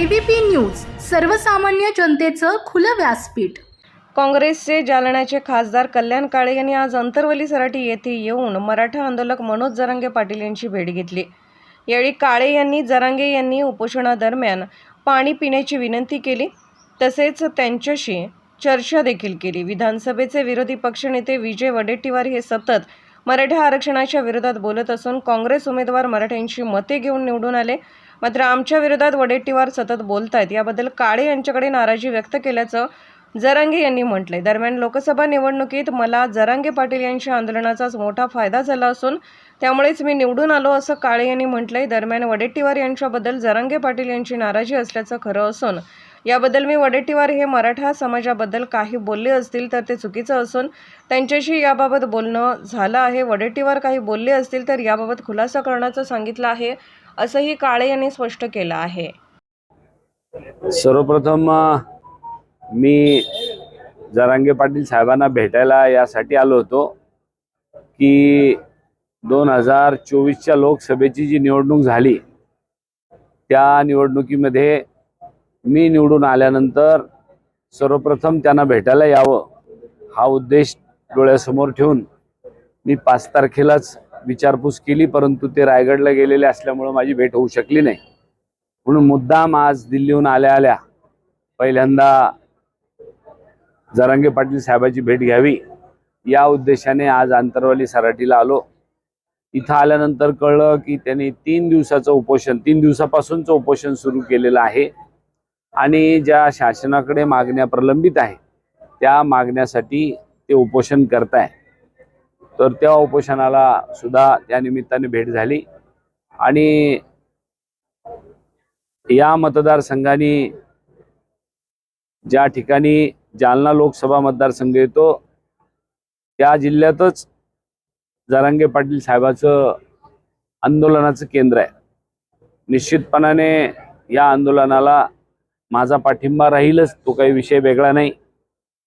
ABP news सर्वसामान्य जनतेचं खुलं व्यासपीठ. काँग्रेसचे जालन्याचे खासदार कल्याण काळे यांनी आज अंतरवली सराटी येथे येऊन मराठा आंदोलक मनोज जरांगे पाटील यांची भेट घेतली. यावेळी काळे यांनी जरांगे यांनी उपोषणादरम्यान पाणी पिण्याची विनंती केली. तसेच त्यांच्याशी चर्चा देखील केली. विधानसभेचे विरोधी पक्षनेते विजय वडेट्टीवार हे सतत मराठा आरक्षणाच्या विरोधात बोलत असून काँग्रेस उमेदवार मराठ्यांची मते घेऊन निवडून आले. मात्र आमच्या विरोधात वडेट्टीवार सतत बोलत आहेत याबद्दल काळे यांच्याकडे नाराजी व्यक्त केल्याचं जरांगे यांनी म्हटलंय. दरम्यान लोकसभा निवडणुकीत मला जरांगे पाटील यांच्या आंदोलनाचाच मोठा फायदा झाला असून त्यामुळेच मी निवडून आलो असं काळे यांनी म्हटलंय. दरम्यान वडेट्टीवार यांच्याबद्दल जरांगे पाटील यांची नाराजी असल्याचं खरं असून याबद्दल मी वडेट्टीवार हे मराठा समाजाबद्दल काही बोलले असतील तर ते चुकीचं असून त्यांच्याशी याबाबत बोलणं झालं आहे. वडेट्टीवार काही बोलले असतील तर याबाबत खुलासा करण्याचं सांगितलं आहे असंही काळे यांनी स्पष्ट केलं आहे. सर्वप्रथम मी जरांगे पाटील साहेबांना भेटायला यासाठी आलो होतो की दोन हजार चोवीसच्या लोकसभेची जी निवडणूक झाली त्या निवडणुकीमध्ये मी निवडून आल्यानंतर सर्वप्रथम त्यांना भेटायला यावं हा उद्देश डोळ्यासमोर ठेवून मी पाच तारखेलाच विचारपूस केली परंतु ते रायगडला गेलेले असल्यामुळं माझी भेट होऊ शकली नाही. म्हणून मुद्दाम आज दिल्लीहून आल्या आल्या पहिल्यांदा जरांगे पाटील साहेबाची भेट घ्यावी या उद्देशाने आज आंतरवाली सराटीला आलो. इथं आल्यानंतर कळलं की त्यांनी तीन दिवसाचं उपोषण तीन दिवसापासूनचं उपोषण सुरू केलेलं आहे. आणि ज्या शासनाकडे मागण्या प्रलंबित आहे त्या मागण्यासाठी ते उपोषण करताय. तर त्या उपोषणाला सुद्धा त्या निमित्ताने भेट झाली. आणि या मतदारसंघाने ज्या ठिकाणी जालना लोकसभा मतदारसंघ येतो त्या जिल्ह्यातच जरांगे पाटील साहेबाचं आंदोलनाचं केंद्र आहे. निश्चितपणाने या आंदोलनाला माझा पाठिंबा राहीलच तो काही विषय वेगळा नाही.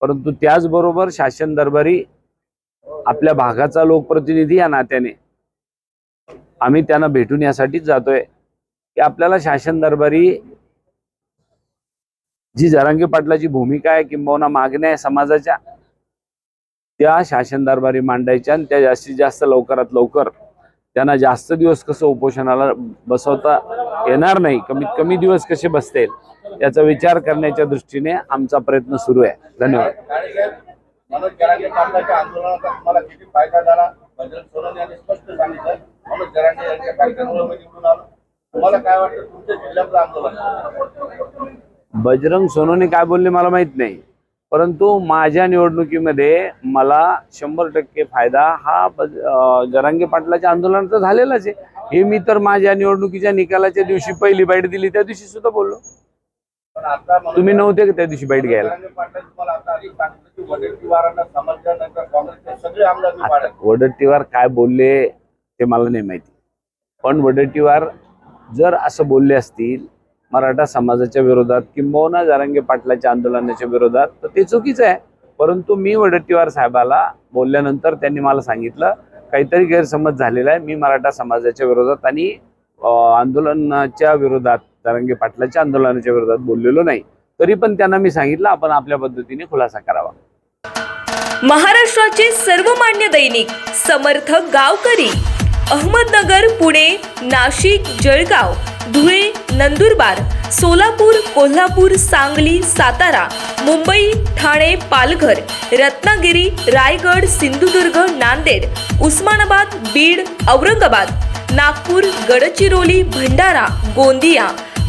परंतु त्याचबरोबर शासन दरबारी आपल्या भागाचा लोकप्रतिनिधी या नात्याने आम्ही त्यांना भेटून यासाठीच जातोय. की आपल्याला शासन दरबारी जी जरांगे पाटलाची भूमिका आहे किंबहुना मागण्या आहे समाजाच्या त्या शासन दरबारी मांडायच्या आणि त्या जास्तीत जास्त लवकरात लवकर त्यांना जास्त दिवस कसं उपोषणाला बसवता येणार नाही कमीत कमी दिवस कसे बसतील याचा विचार करण्याच्या दृष्टीने आमचा प्रयत्न सुरू आहे. धन्यवाद. बजरंग तुम्हाला काय बोलले मला माहीत नाही. परंतु माझ्या निवडणुकीमध्ये मला शंभर टक्के फायदा हा जरांगे पाटलाच्या आंदोलनाचा झालेलाच आहे. हे मी तर माझ्या निवडणुकीच्या निकालाच्या दिवशी पहिली बाईट दिली त्या दिवशी सुद्धा बोललो. तुम्ही नव्हते का त्या दिवशी बाईट घ्यायला? आता वडट्टीवार काय बोलले ते मला नाही माहिती. पण वडट्टीवार जर असं बोलले असतील मराठा समाजाच्या विरोधात किंबहुना जारंगे पाटलाच्या आंदोलनाच्या विरोधात तर ते चुकीचं आहे. परंतु मी वडट्टीवार साहेबाला बोलल्यानंतर त्यांनी मला सांगितलं काहीतरी गैरसमज झालेला आहे मी मराठा समाजाच्या विरोधात आणि आंदोलनाच्या विरोधात जारंगे पाटलाच्या आंदोलनाच्या विरोधात बोललेलो नाही. तरी पण त्यांना मी सांगितलं आपण आपल्या पद्धतीने खुलासा करावा. महाराष्ट्राचे सर्वमान्य दैनिक समर्थ गावकरी अहमदनगर पुणे नाशिक जळगाव धुळे नंदुरबार सोलापूर कोल्हापूर सांगली सातारा मुंबई ठाणे पालघर रत्नागिरी रायगड सिंधुदुर्ग नांदेड उस्मानाबाद बीड औरंगाबाद नागपूर गडचिरोली भंडारा गोंदिया